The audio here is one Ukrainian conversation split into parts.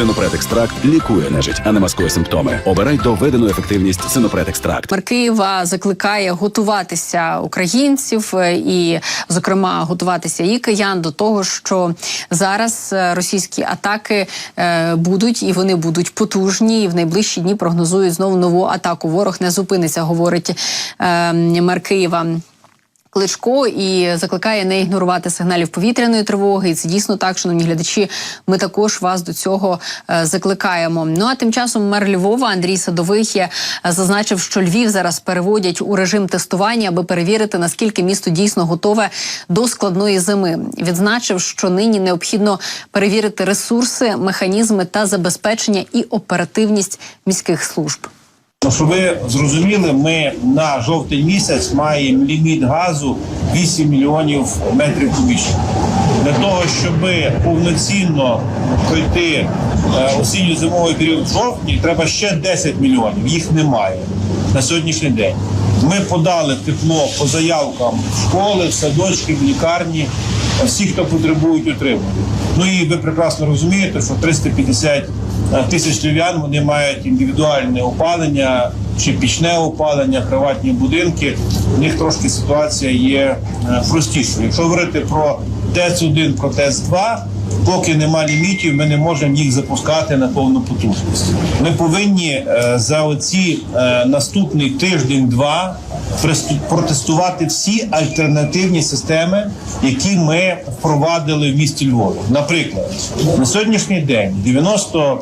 Синопред екстракт лікує нежить, а не маскує симптоми. Обирай доведену ефективність Синопред екстракт. Мер Києва закликає готуватися українців е, і, зокрема, готуватися і киян до того, що зараз е, російські атаки е, будуть і вони будуть потужні. І в найближчі дні прогнозують знову нову атаку. Ворог не зупиниться, говорить мер Києва. Кличко і закликає не ігнорувати сигналів повітряної тривоги. І це дійсно так, шановні глядачі. Ми також вас до цього е, закликаємо. Ну а тим часом мер Львова Андрій Садовий е, зазначив, що Львів зараз переводять у режим тестування, аби перевірити наскільки місто дійсно готове до складної зими. Відзначив, що нині необхідно перевірити ресурси, механізми та забезпечення і оперативність міських служб. Ну, Щоб ви зрозуміли, ми на жовтий місяць маємо ліміт газу 8 мільйонів метрів кубічних. Для того, щоб повноцінно пройти е, осінньо-зимовий період в жовтні, треба ще 10 мільйонів. Їх немає на сьогоднішній день. Ми подали тепло по заявкам в школи, в садочки, в лікарні, всі, хто потребують утримання. Ну і ви прекрасно розумієте, що 350 тисяч львів'ян вони мають індивідуальне опалення чи пічне опалення, приватні будинки. У них трошки ситуація є е, простішою. Якщо говорити про ТЕЦ-1, про ТЕЦ-2, поки нема лімітів, ми не можемо їх запускати на повну потужність. Ми повинні е, за оці е, наступний тиждень-два протестувати всі альтернативні системи, які ми впровадили в місті Львові. Наприклад, на сьогоднішній день 90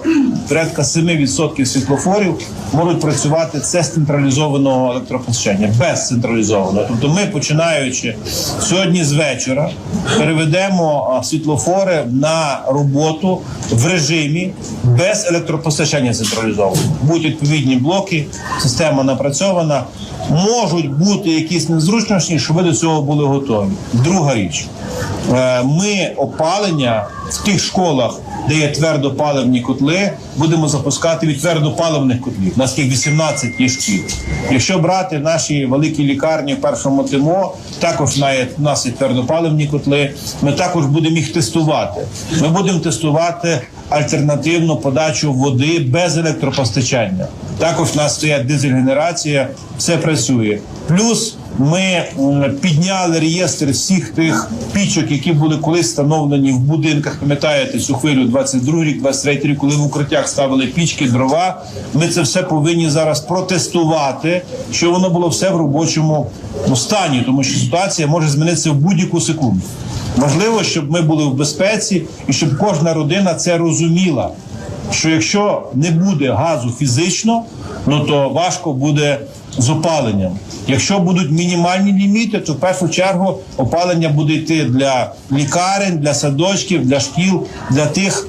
порядка 7% світлофорів можуть працювати це з централізованого електропостачання, без централізованого. Тобто, ми починаючи сьогодні з вечора переведемо світлофори на роботу в режимі без електропостачання централізованого. Будуть відповідні блоки, система напрацьована. Можуть бути якісь незручності, щоб ви до цього були готові. Друга річ, ми опалення в тих школах, де є твердопаливні котли, будемо запускати від твердопаливних котлів. У нас їх 18 є шкіл. Якщо брати наші великі лікарні в першому ТМО, також у нас є твердопаливні котли. Ми також будемо їх тестувати. Ми будемо тестувати альтернативну подачу води без електропостачання. Також в нас стоять дизель-генерація, все працює. Плюс ми підняли реєстр всіх тих пічок, які були колись встановлені в будинках. Пам'ятаєте цю хвилю 22 рік, 23 рік, коли в укриттях ставили пічки, дрова. Ми це все повинні зараз протестувати, щоб воно було все в робочому ну, стані, тому що ситуація може змінитися в будь-яку секунду. Важливо, щоб ми були в безпеці і щоб кожна родина це розуміла що якщо не буде газу фізично, ну то важко буде з опаленням. Якщо будуть мінімальні ліміти, то в першу чергу опалення буде йти для лікарень, для садочків, для шкіл, для тих.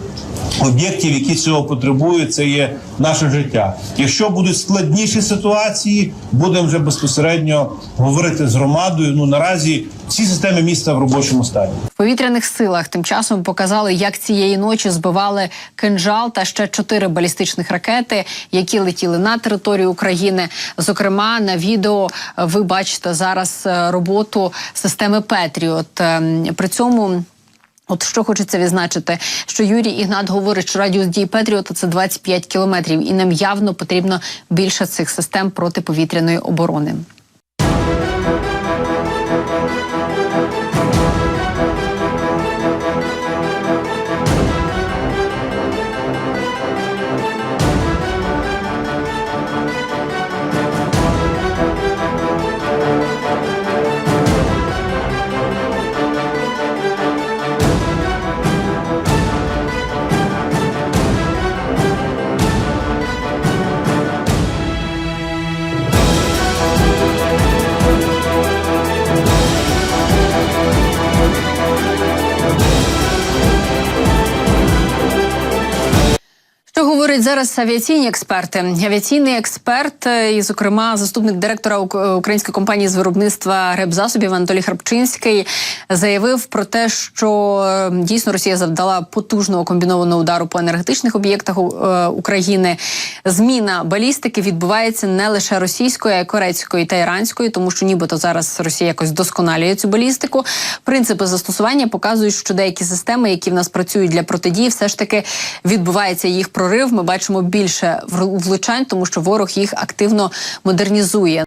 Об'єктів, які цього потребують, це є наше життя. Якщо будуть складніші ситуації, будемо вже безпосередньо говорити з громадою. Ну наразі всі системи міста в робочому стані. В повітряних силах тим часом показали, як цієї ночі збивали кинжал та ще чотири балістичних ракети, які летіли на територію України. Зокрема, на відео ви бачите зараз е, роботу системи Петріот. Ем, При цьому. От що хочеться відзначити, що Юрій Ігнат говорить, що радіус дії Петріота це 25 кілометрів, і нам явно потрібно більше цих систем протиповітряної оборони. Говорять зараз авіаційні експерти. Авіаційний експерт, е, і, зокрема, заступник директора української компанії з виробництва ребзасобів Анатолій Храпчинський заявив про те, що е, дійсно Росія завдала потужного комбінованого удару по енергетичних об'єктах е, України. Зміна балістики відбувається не лише російською, а й корейською та іранською, тому що нібито зараз Росія якось досконалює цю балістику. Принципи застосування показують, що деякі системи, які в нас працюють для протидії, все ж таки відбувається їх прорив. Ми бачимо більше влучань, тому що ворог їх активно модернізує.